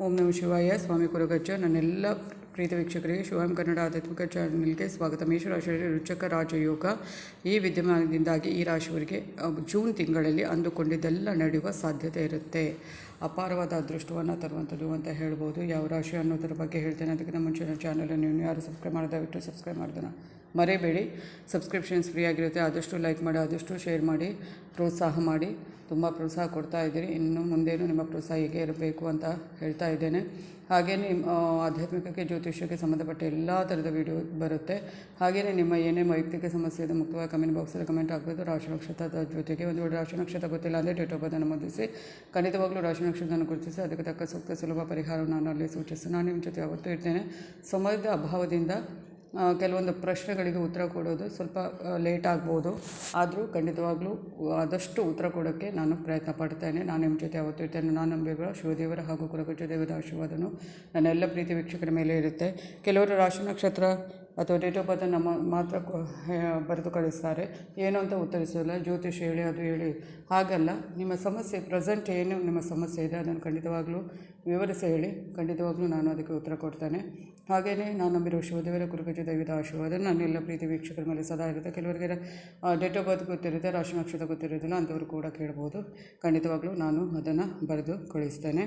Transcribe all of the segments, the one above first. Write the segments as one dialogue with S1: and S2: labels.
S1: ಓಂ ನಮ ಶಿವಾಯ. ಸ್ವಾಮಿ ಕುರುಗಜ್ಜ. ನನ್ನೆಲ್ಲ ಪ್ರೀತಿ ವೀಕ್ಷಕರಿಗೆ ಶಿವಂ ಕನ್ನಡ ಆಧ್ಯಾತ್ಮಿಕ ಚಾನಲ್ಗೆ ಸ್ವಾಗತ. ಮೇಷರಾಶಿಯಲ್ಲಿ ರುಚಕ ರಾಜಯೋಗ. ಈ ವಿದ್ಯಮಾನದಿಂದಾಗಿ ಈ ರಾಶಿಯವರಿಗೆ ಜೂನ್ ತಿಂಗಳಲ್ಲಿ ಅಂದುಕೊಂಡಿದ್ದೆಲ್ಲ ನಡೆಯುವ ಸಾಧ್ಯತೆ ಇರುತ್ತೆ. ಅಪಾರವಾದ ಅದೃಷ್ಟವನ್ನು ತರುವಂಥದ್ದು ಅಂತ ಹೇಳ್ಬೋದು. ಯಾವ ರಾಶಿ ಅನ್ನೋದರ ಬಗ್ಗೆ ಹೇಳ್ತೇನೆ. ಅದಕ್ಕಿಂತ ಮುಂಚೆ ನನ್ನ ಚಾನಲನ್ನು ನೀವು ಯಾರು ಸಬ್ಸ್ಕ್ರೈಬ್ ಮಾಡಿದ ಬಿಟ್ಟು ಸಬ್ಸ್ಕ್ರೈಬ್ ಮಾಡಿದನ ಮರೆಯಬೇಡಿ ಸಬ್ಸ್ಕ್ರಿಪ್ಷನ್ಸ್ ಫ್ರೀ ಆಗಿರುತ್ತೆ. ಆದಷ್ಟು ಲೈಕ್ ಮಾಡಿ, ಆದಷ್ಟು ಶೇರ್ ಮಾಡಿ, ಪ್ರೋತ್ಸಾಹ ಮಾಡಿ. ತುಂಬ ಪ್ರೋತ್ಸಾಹ ಕೊಡ್ತಾ ಇದ್ದೀರಿ. ಇನ್ನು ಮುಂದೇನು ನಿಮ್ಮ ಪ್ರೋತ್ಸಾಹ ಹೀಗೆ ಇರಬೇಕು ಅಂತ ಹೇಳ್ತಾ ಇದ್ದೇನೆ. ಹಾಗೆಯೇ ಆಧ್ಯಾತ್ಮಿಕಕ್ಕೆ, ಜ್ಯೋತಿಷ್ಯಕ್ಕೆ ಸಂಬಂಧಪಟ್ಟ ಎಲ್ಲ ಥರದ ವಿಡಿಯೋ ಬರುತ್ತೆ. ಹಾಗೆಯೇ ನಿಮ್ಮ ಏನೇ ವೈಯಕ್ತಿಕ ಸಮಸ್ಯೆ ಇದೆ, ಮುಕ್ತವಾಗಿ ಕಮೆಂಟ್ ಬಾಕ್ಸಲ್ಲಿ ಕಮೆಂಟ್ ಹಾಕ್ಬೋದು. ರಾಶಿ ನಕ್ಷತ್ರದ ಜೊತೆಗೆ ಒಂದು ರಾಶಿ ನಕ್ಷತ್ರ ಗೊತ್ತಿಲ್ಲ ಅಂದರೆ ಡೇಟ್ ಆಫ್ ಬರ್ತ್ ನಮೂದಿಸಿ ಖಂಡಿತವಾಗ್ಲೂ ರಾಶಿ ನಕ್ಷತ್ರವನ್ನು ಗುರುತಿಸಿ ಅದಕ್ಕೆ ತಕ್ಕ ಸೂಕ್ತ ಸುಲಭ ಪರಿಹಾರವನ್ನು ನಾನು ಅಲ್ಲಿ ಸೂಚಿಸಿ. ನಾನು ನಿಮ್ಮ ಜೊತೆ ಯಾವತ್ತೂ ಇರ್ತೇನೆ. ಸಮಯದ ಅಭಾವದಿಂದ ಕೆಲವೊಂದು ಪ್ರಶ್ನೆಗಳಿಗೆ ಉತ್ತರ ಕೊಡೋದು ಸ್ವಲ್ಪ ಲೇಟ್ ಆಗ್ಬೋದು. ಆದರೂ ಖಂಡಿತವಾಗ್ಲೂ ಆದಷ್ಟು ಉತ್ತರ ಕೊಡೋಕ್ಕೆ ನಾನು ಪ್ರಯತ್ನ ಪಡ್ತೇನೆ. ನಾನು ನಿಮ್ಮ ಜೊತೆ ಯಾವತ್ತೂ ಇರ್ತೇನೆ. ನಾನು ನಂಬಿರುವ ಶಿವದೇವರ ಹಾಗೂ ಕುಲಕುಜ ದೇವರ ಆಶೀರ್ವಾದನು ನನ್ನೆಲ್ಲ ಪ್ರೀತಿ ವೀಕ್ಷಕರ ಮೇಲೆ ಇರುತ್ತೆ. ಕೆಲವರು ರಾಶಿ ನಕ್ಷತ್ರ ಅಥವಾ ಡೇಟ್ ಆಫ್ ಬರ್ತ್ ನಮ್ಮ ಮಾತ್ರ ಬರೆದು ಕಳಿಸ್ತಾರೆ. ಏನು ಅಂತ ಉತ್ತರಿಸೋಲ್ಲ, ಜ್ಯೋತಿಷ್ ಹೇಳಿ, ಅದು ಹೇಳಿ. ಹಾಗಲ್ಲ, ನಿಮ್ಮ ಸಮಸ್ಯೆ ಪ್ರೆಸೆಂಟ್ ಏನು ನಿಮ್ಮ ಸಮಸ್ಯೆ ಇದೆ, ಅದನ್ನು ಖಂಡಿತವಾಗಲೂ ವಿವರಿಸಿ ಹೇಳಿ. ಖಂಡಿತವಾಗ್ಲೂ ನಾನು ಅದಕ್ಕೆ ಉತ್ತರ ಕೊಡ್ತೇನೆ. ಹಾಗೆಯೇ ನಾನು ನಂಬಿರುವ ಶಿವದೇವರ ಕುರುಗಜ ದೈವದ ಆಶೀರ್ವಾದ ನನ್ನೆಲ್ಲ ಪ್ರೀತಿ ವೀಕ್ಷಕರ ಮೇಲೆ ಸದಾ ಇರುತ್ತೆ. ಕೆಲವರಿಗೆ ಡೇಟ್ ಆಫ್ ಬರ್ತ್ ಗೊತ್ತಿರುತ್ತೆ, ರಾಶಿ ನಕ್ಷತ್ರ ಗೊತ್ತಿರೋದಿಲ್ಲ ಅಂಥವ್ರು ಕೂಡ ಕೇಳ್ಬೋದು. ಖಂಡಿತವಾಗ್ಲೂ ನಾನು ಅದನ್ನು ಬರೆದು ಕಳಿಸ್ತೇನೆ.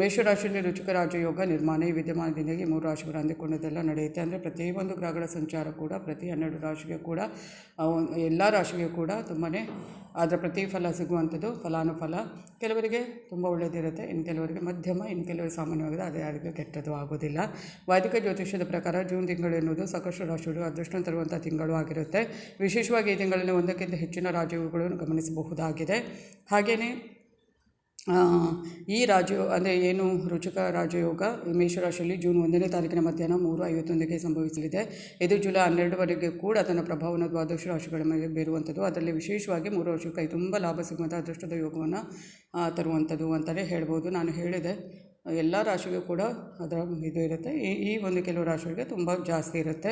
S1: ಮೇಷರಾಶಿಯಲ್ಲಿ ರುಚಿಕ ರಾಜಯೋಗ ನಿರ್ಮಾಣ, ಈ ವಿದ್ಯಮಾನದಿಂದಾಗಿ ಮೂರು ರಾಶಿಗಳು ಅಂದಿಕೊಂಡದೆಲ್ಲ ನಡೆಯುತ್ತೆ. ಅಂದರೆ ಪ್ರತಿಯೊಂದು ಗ್ರಹಗಳ ಸಂಚಾರ ಕೂಡ ಪ್ರತಿ ಹನ್ನೆರಡು ರಾಶಿಗೆ ಕೂಡ ಎಲ್ಲ ರಾಶಿಗೆ ಕೂಡ ತುಂಬಾ ಅದರ ಪ್ರತಿಫಲ ಸಿಗುವಂಥದ್ದು, ಫಲಾನುಫಲ. ಕೆಲವರಿಗೆ ತುಂಬ ಒಳ್ಳೆಯದಿರುತ್ತೆ ಇನ್ನು ಕೆಲವರಿಗೆ ಮಧ್ಯಮ, ಇನ್ನು ಕೆಲವರು ಸಾಮಾನ್ಯವಾಗಿದೆ, ಅದೇ ಯಾರಿಗೂ ಕೆಟ್ಟದ್ದು ಆಗೋದಿಲ್ಲ. ವೈದಿಕ ಜ್ಯೋತಿಷ್ಯದ ಪ್ರಕಾರ ಜೂನ್ ತಿಂಗಳು ಎನ್ನುವುದು ಸಾಕಷ್ಟು ರಾಶಿಗಳು ಅದೃಷ್ಟ ತರುವಂಥ ತಿಂಗಳು ಆಗಿರುತ್ತೆ. ವಿಶೇಷವಾಗಿ ಈ ತಿಂಗಳಲ್ಲಿ ಒಂದಕ್ಕಿಂತ ಹೆಚ್ಚಿನ ರಾಜ್ಯಗಳನ್ನು ಗಮನಿಸಬಹುದಾಗಿದೆ. ಹಾಗೆಯೇ ಈ ರಾಜ, ಅಂದರೆ ಏನು ರುಚಿಕ ರಾಜಯೋಗ? ಮೇಷರಾಶಿಯಲ್ಲಿ ಜೂನ್ ಒಂದನೇ ತಾರೀಕಿನ ಮಧ್ಯಾಹ್ನ ಮೂರು ಐವತ್ತೊಂದಕ್ಕೆ ಸಂಭವಿಸಲಿದೆ. ಇದು ಜುಲೈ ಹನ್ನೆರಡುವರೆಗೆ ಕೂಡ ತನ್ನ ಪ್ರಭಾವವನ್ನು ದ್ವಾದಶ ರಾಶಿಗಳ ಮೇಲೆ ಬೀರುವಂಥದ್ದು. ಅದರಲ್ಲಿ ವಿಶೇಷವಾಗಿ ಮೂರು ವರ್ಷಕ್ಕೆ ತುಂಬ ಲಾಭ ಸಿಗುವಂಥ ಅದೃಷ್ಟದ ಯೋಗವನ್ನು ತರುವಂಥದ್ದು ಅಂತಲೇ ಹೇಳ್ಬೋದು. ನಾನು ಹೇಳಿದೆ. ಎಲ್ಲ ರಾಶಿಗೂ ಕೂಡ ಅದರ ಇದು ಇರುತ್ತೆ. ಈ ಈ ಒಂದು ಕೆಲವು ರಾಶಿಗಳಿಗೆ ತುಂಬ ಜಾಸ್ತಿ ಇರುತ್ತೆ.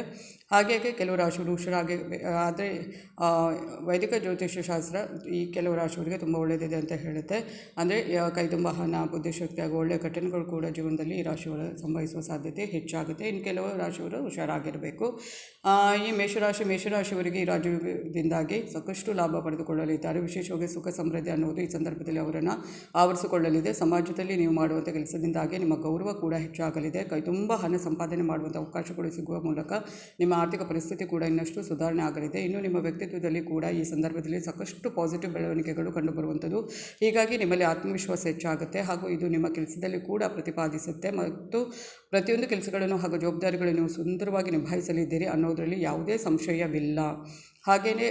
S1: ಹಾಗೆ ಕೆಲವು ರಾಶಿಗಳು ಹುಷಾರಾಗಿ ಆದರೆ ವೈದಿಕ ಜ್ಯೋತಿಷ್ಯ ಶಾಸ್ತ್ರ ಈ ಕೆಲವು ರಾಶಿಗಳಿಗೆ ತುಂಬ ಒಳ್ಳೆಯದಿದೆ ಅಂತ ಹೇಳುತ್ತೆ. ಅಂದರೆ ಕೈ ತುಂಬ ಹಣ ಬುದ್ಧಿಶಕ್ತಿ ಹಾಗೂ ಒಳ್ಳೆಯ ಘಟನೆಗಳು ಕೂಡ ಜೀವನದಲ್ಲಿ ಈ ರಾಶಿಗಳು ಸಂಭವಿಸುವ ಸಾಧ್ಯತೆ ಹೆಚ್ಚಾಗುತ್ತೆ. ಇನ್ನು ಕೆಲವು ರಾಶಿಗಳು ಹುಷಾರಾಗಿರಬೇಕು. ಈ ಮೇಷರಾಶಿ, ಮೇಷರಾಶಿಯವರಿಗೆ ಈ ರಾಜ್ಯದಿಂದಾಗಿ ಸಾಕಷ್ಟು ಲಾಭ ಪಡೆದುಕೊಳ್ಳಲಿದ್ದಾರೆ. ವಿಶೇಷವಾಗಿ ಸುಖ ಸಮೃದ್ಧಿ ಅನ್ನುವುದು ಈ ಸಂದರ್ಭದಲ್ಲಿ ಅವರನ್ನು ಆವರಿಸಿಕೊಳ್ಳಲಿದೆ. ಸಮಾಜದಲ್ಲಿ ನೀವು ಮಾಡುವಂಥ ಕೆಲಸದಿಂದಾಗಿ ನಿಮ್ಮ ಗೌರವ ಕೂಡ ಹೆಚ್ಚಾಗಲಿದೆ. ಕೈ ತುಂಬ ಹಣ ಸಂಪಾದನೆ ಮಾಡುವಂಥ ಅವಕಾಶಗಳು ಸಿಗುವ ಮೂಲಕ ನಿಮ್ಮ ಆರ್ಥಿಕ ಪರಿಸ್ಥಿತಿ ಕೂಡ ಇನ್ನಷ್ಟು ಸುಧಾರಣೆ ಆಗಲಿದೆ. ಇನ್ನು ನಿಮ್ಮ ವ್ಯಕ್ತಿತ್ವದಲ್ಲಿ ಕೂಡ ಈ ಸಂದರ್ಭದಲ್ಲಿ ಸಾಕಷ್ಟು ಪಾಸಿಟಿವ್ ಬೆಳವಣಿಗೆಗಳು ಕಂಡುಬರುವಂಥದ್ದು. ಹೀಗಾಗಿ ನಿಮ್ಮಲ್ಲಿ ಆತ್ಮವಿಶ್ವಾಸ ಹೆಚ್ಚಾಗುತ್ತೆ ಹಾಗೂ ಇದು ನಿಮ್ಮ ಕೆಲಸದಲ್ಲಿ ಕೂಡ ಪ್ರತಿಪಾದಿಸುತ್ತೆ ಮತ್ತು ಪ್ರತಿಯೊಂದು ಕೆಲಸಗಳನ್ನು ಹಾಗೂ ಜವಾಬ್ದಾರಿಗಳನ್ನು ನೀವು ಸುಂದರವಾಗಿ ನಿಭಾಯಿಸಲಿದ್ದೀರಿ ಅನ್ನೋದರಲ್ಲಿ ಯಾವುದೇ ಸಂಶಯವಿಲ್ಲ. ಹಾಗೆಯೇ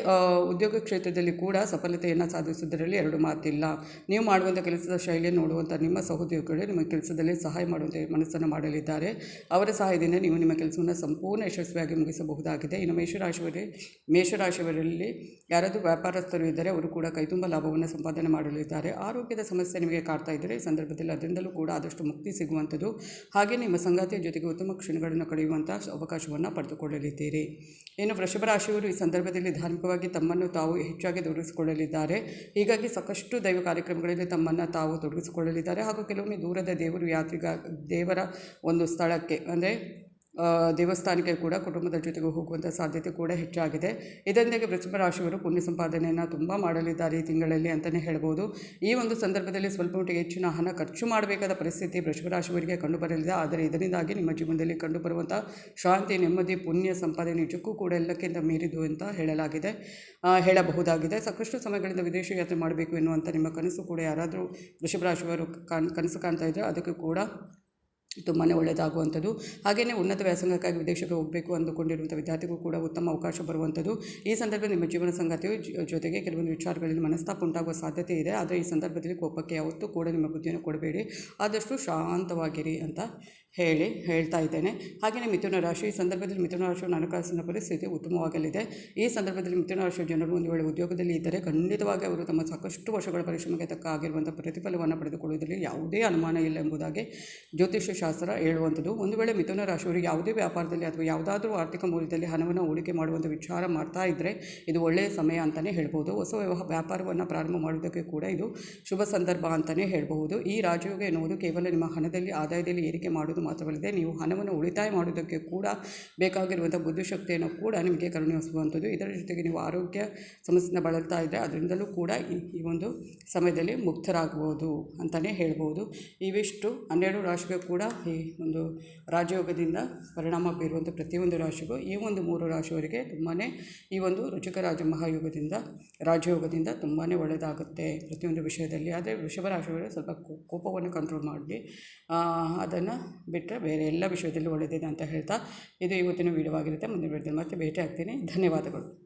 S1: ಉದ್ಯೋಗ ಕ್ಷೇತ್ರದಲ್ಲಿ ಕೂಡ ಸಫಲತೆಯನ್ನು ಸಾಧಿಸುವುದರಲ್ಲಿ ಎರಡು ಮಾತಿಲ್ಲ. ನೀವು ಮಾಡುವಂಥ ಕೆಲಸದ ಶೈಲಿಯನ್ನು ನೋಡುವಂಥ ನಿಮ್ಮ ಸಹೋದ್ಯೋಗಿಗಳು ನಿಮ್ಮ ಕೆಲಸದಲ್ಲಿ ಸಹಾಯ ಮಾಡುವಂಥ ಮನಸ್ಸನ್ನು ಮಾಡಲಿದ್ದಾರೆ. ಅವರ ಸಹಾಯದಿಂದ ನೀವು ನಿಮ್ಮ ಕೆಲಸವನ್ನು ಸಂಪೂರ್ಣ ಯಶಸ್ವಿಯಾಗಿ ಮುಗಿಸಬಹುದಾಗಿದೆ. ಇನ್ನು ಮೇಷರಾಶಿಯವರೇ, ಮೇಷರಾಶಿಯವರಲ್ಲಿ ಯಾರಾದರೂ ವ್ಯಾಪಾರಸ್ಥರು ಇದ್ದರೆ ಅವರು ಕೂಡ ಕೈತುಂಬ ಲಾಭವನ್ನು ಸಂಪಾದನೆ ಮಾಡಲಿದ್ದಾರೆ. ಆರೋಗ್ಯದ ಸಮಸ್ಯೆ ನಿಮಗೆ ಕಾಡ್ತಾ ಇದ್ದರೆ ಈ ಸಂದರ್ಭದಲ್ಲಿ ಅದರಿಂದಲೂ ಕೂಡ ಆದಷ್ಟು ಮುಕ್ತಿ ಸಿಗುವಂಥದ್ದು. ಹಾಗೆ ನಿಮ್ಮ ಸಂಗಾತಿಯ ಜೊತೆಗೆ ಉತ್ತಮ ಕ್ಷಣಗಳನ್ನು ಕಳೆಯುವಂಥ ಅವಕಾಶವನ್ನು ಪಡೆದುಕೊಳ್ಳಲಿದ್ದೀರಿ. ಇನ್ನು ವೃಷಭ ರಾಶಿಯವರು ಈ ಸಂದರ್ಭದಲ್ಲಿ ಧಾರ್ಮಿಕವಾಗಿ ತಮ್ಮನ್ನು ತಾವು ಹೆಚ್ಚಾಗಿ ತೊಡಗಿಸಿಕೊಳ್ಳಲಿದ್ದಾರೆ. ಹೀಗಾಗಿ ಸಾಕಷ್ಟು ದೈವ ಕಾರ್ಯಕ್ರಮಗಳಲ್ಲಿ ತಮ್ಮನ್ನು ತಾವು ತೊಡಗಿಸಿಕೊಳ್ಳಲಿದ್ದಾರೆ. ಹಾಗೂ ಕೆಲವೊಮ್ಮೆ ದೂರದ ದೇವರು ಯಾತ್ರಿಗ, ದೇವರ ಒಂದು ಸ್ಥಳಕ್ಕೆ, ಅಂದರೆ ದೇವಸ್ಥಾನಕ್ಕೆ ಕೂಡ ಕುಟುಂಬದ ಜೊತೆಗೆ ಹೋಗುವಂಥ ಸಾಧ್ಯತೆ ಕೂಡ ಹೆಚ್ಚಾಗಿದೆ. ಇದರಿಂದಾಗಿ ವೃಷಭ ರಾಶಿಯವರು ಪುಣ್ಯ ಸಂಪಾದನೆಯನ್ನು ತುಂಬ ಮಾಡಲಿದ್ದಾರೆ ಈ ತಿಂಗಳಲ್ಲಿ ಅಂತಲೇ ಹೇಳ್ಬೋದು. ಈ ಒಂದು ಸಂದರ್ಭದಲ್ಲಿ ಸ್ವಲ್ಪ ಮಟ್ಟಿಗೆ ಹೆಚ್ಚಿನ ಹಣ ಖರ್ಚು ಮಾಡಬೇಕಾದ ಪರಿಸ್ಥಿತಿ ವೃಷಭ ರಾಶಿಯವರಿಗೆ ಕಂಡುಬರಲಿದೆ ಆದರೆ ಇದರಿಂದಾಗಿ ನಿಮ್ಮ ಜೀವನದಲ್ಲಿ ಕಂಡುಬರುವಂಥ ಶಾಂತಿ, ನೆಮ್ಮದಿ, ಪುಣ್ಯ ಸಂಪಾದನೆ ನಿಜಕ್ಕೂ ಕೂಡ ಎಲ್ಲಕ್ಕಿಂತ ಮೀರಿದು ಅಂತ ಹೇಳಲಾಗಿದೆ. ಹೇಳಬಹುದಾಗಿದೆ. ಸಾಕಷ್ಟು ಸಮಯಗಳಿಂದ ವಿದೇಶ ಯಾತ್ರೆ ಮಾಡಬೇಕು ಎನ್ನುವಂಥ ನಿಮ್ಮ ಕನಸು ಕೂಡ ಯಾರಾದರೂ ವೃಷಭ ರಾಶಿಯವರು ಕನಸು ಕಾಣ್ತಾ ಇದ್ದರೆ ಅದಕ್ಕೂ ಕೂಡ ತುಂಬಾ ಒಳ್ಳೆಯದಾಗುವಂಥದ್ದು ಹಾಗೆಯೇ ಉನ್ನತ ವ್ಯಾಸಂಗಕ್ಕಾಗಿ ವಿದೇಶಕ್ಕೆ ಹೋಗಬೇಕು ಅಂದುಕೊಂಡಿರುವಂಥ ವಿದ್ಯಾರ್ಥಿಗೂ ಕೂಡ ಉತ್ತಮ ಅವಕಾಶ ಬರುವಂಥದ್ದು. ಈ ಸಂದರ್ಭದಲ್ಲಿ ನಿಮ್ಮ ಜೀವನ ಸಂಗಾತಿಯು ಜೊತೆಗೆ ಕೆಲವೊಂದು ವಿಚಾರಗಳಲ್ಲಿ ಮನಸ್ತಾಪ ಉಂಟಾಗುವ ಸಾಧ್ಯತೆ ಇದೆ. ಆದರೆ ಈ ಸಂದರ್ಭದಲ್ಲಿ ಕೋಪಕ್ಕೆ ಯಾವತ್ತೂ ಕೂಡ ನಿಮ್ಮ ಬುದ್ಧಿಯನ್ನು ಕೊಡಬೇಡಿ. ಆದಷ್ಟು ಶಾಂತವಾಗಿರಿ ಅಂತ ಹೇಳಿ ಹೇಳ್ತಾ ಇದ್ದೇನೆ. ಹಾಗೆಯೇ ಮಿಥುನ ರಾಶಿ, ಈ ಸಂದರ್ಭದಲ್ಲಿ ಮಿಥುನ ರಾಶಿಯ ಹಣಕಾಸಿನ ಪರಿಸ್ಥಿತಿ ಉತ್ತಮವಾಗಲಿದೆ. ಈ ಸಂದರ್ಭದಲ್ಲಿ ಮಿಥುನ ರಾಶಿಯ ಜನರು ಒಂದು ವೇಳೆ ಉದ್ಯೋಗದಲ್ಲಿ ಇದ್ದರೆ ಖಂಡಿತವಾಗಿ ಅವರು ತಮ್ಮ ಸಾಕಷ್ಟು ವರ್ಷಗಳ ಪರಿಶ್ರಮಕ್ಕೆ ತಕ್ಕ ಆಗಿರುವಂಥ ಪ್ರತಿಫಲವನ್ನು ಪಡೆದುಕೊಳ್ಳುವುದರಲ್ಲಿ ಯಾವುದೇ ಅನುಮಾನ ಇಲ್ಲ ಎಂಬುದಾಗಿ ಜ್ಯೋತಿಷ್ಯ ಶಾಸ್ತ್ರ ಹೇಳುವಂಥದ್ದು. ಒಂದು ವೇಳೆ ಮಿಥುನ ರಾಶಿಯವರಿಗೆ ಯಾವುದೇ ವ್ಯಾಪಾರದಲ್ಲಿ ಅಥವಾ ಯಾವುದಾದರೂ ಆರ್ಥಿಕ ಮೂಲದಲ್ಲಿ ಹಣವನ್ನು ಹೂಡಿಕೆ ಮಾಡುವಂಥ ವಿಚಾರ ಮಾಡ್ತಾ ಇದ್ದರೆ ಇದು ಒಳ್ಳೆಯ ಸಮಯ ಅಂತಲೇ ಹೇಳ್ಬೋದು. ಹೊಸ ವ್ಯಾಪಾರವನ್ನು ಪ್ರಾರಂಭ ಮಾಡುವುದಕ್ಕೆ ಕೂಡ ಇದು ಶುಭ ಸಂದರ್ಭ ಅಂತಲೇ ಹೇಳಬಹುದು. ಈ ರಾಜಯೋಗ ಎನ್ನುವುದು ಕೇವಲ ನಿಮ್ಮ ಹಣದಲ್ಲಿ, ಆದಾಯದಲ್ಲಿ ಏರಿಕೆ ಮಾಡುವುದು ಮಾತ್ರವಲ್ಲದೆ ನೀವು ಹಣವನ್ನು ಉಳಿತಾಯ ಮಾಡುವುದಕ್ಕೆ ಕೂಡ ಬೇಕಾಗಿರುವಂಥ ಬುದ್ಧಿಶಕ್ತಿಯನ್ನು ಕೂಡ ನಿಮಗೆ ಕರುಣಿಸುವಂಥದ್ದು. ಇದರ ಜೊತೆಗೆ ನೀವು ಆರೋಗ್ಯ ಸಮಸ್ಯೆನ ಬಳಲ್ತಾ ಇದ್ದರೆ ಅದರಿಂದಲೂ ಕೂಡ ಈ ಒಂದು ಸಮಯದಲ್ಲಿ ಮುಕ್ತರಾಗಬಹುದು ಅಂತಲೇ ಹೇಳ್ಬೋದು. ಇವಿಷ್ಟು ಹನ್ನೆರಡು ರಾಶಿಗೂ ಕೂಡ ಈ ಒಂದು ರಾಜಯೋಗದಿಂದ ಪರಿಣಾಮ ಬೀರುವಂಥ ಪ್ರತಿಯೊಂದು ರಾಶಿಗೂ ಈ ಒಂದು ಮೂರು ರಾಶಿಯವರಿಗೆ ತುಂಬಾ ಈ ಒಂದು ರುಚಿಕ ರಾಜ ಮಹಾಯೋಗದಿಂದ, ರಾಜಯೋಗದಿಂದ ತುಂಬಾ ಒಳ್ಳೆಯದಾಗುತ್ತೆ ಪ್ರತಿಯೊಂದು ವಿಷಯದಲ್ಲಿ. ಆದರೆ ವೃಷಭ ರಾಶಿಯವರು ಸ್ವಲ್ಪ ಕೋಪವನ್ನು ಕಂಟ್ರೋಲ್ ಮಾಡಿ ಅದನ್ನು ಬಿಟ್ಟರೆ ಬೇರೆ ಎಲ್ಲ ವಿಷಯದಲ್ಲೂ ಒಳ್ಳೆಯದಿದೆ ಅಂತ ಹೇಳ್ತಾ ಇದು ಇವತ್ತಿನ ವೀಡಿಯೋ ಆಗಿರುತ್ತೆ. ಮುಂದಿನ ವಿಡಿಯೋದಲ್ಲಿ ಮತ್ತೆ ಭೇಟಿ ಆಗ್ತೀನಿ ಧನ್ಯವಾದಗಳು.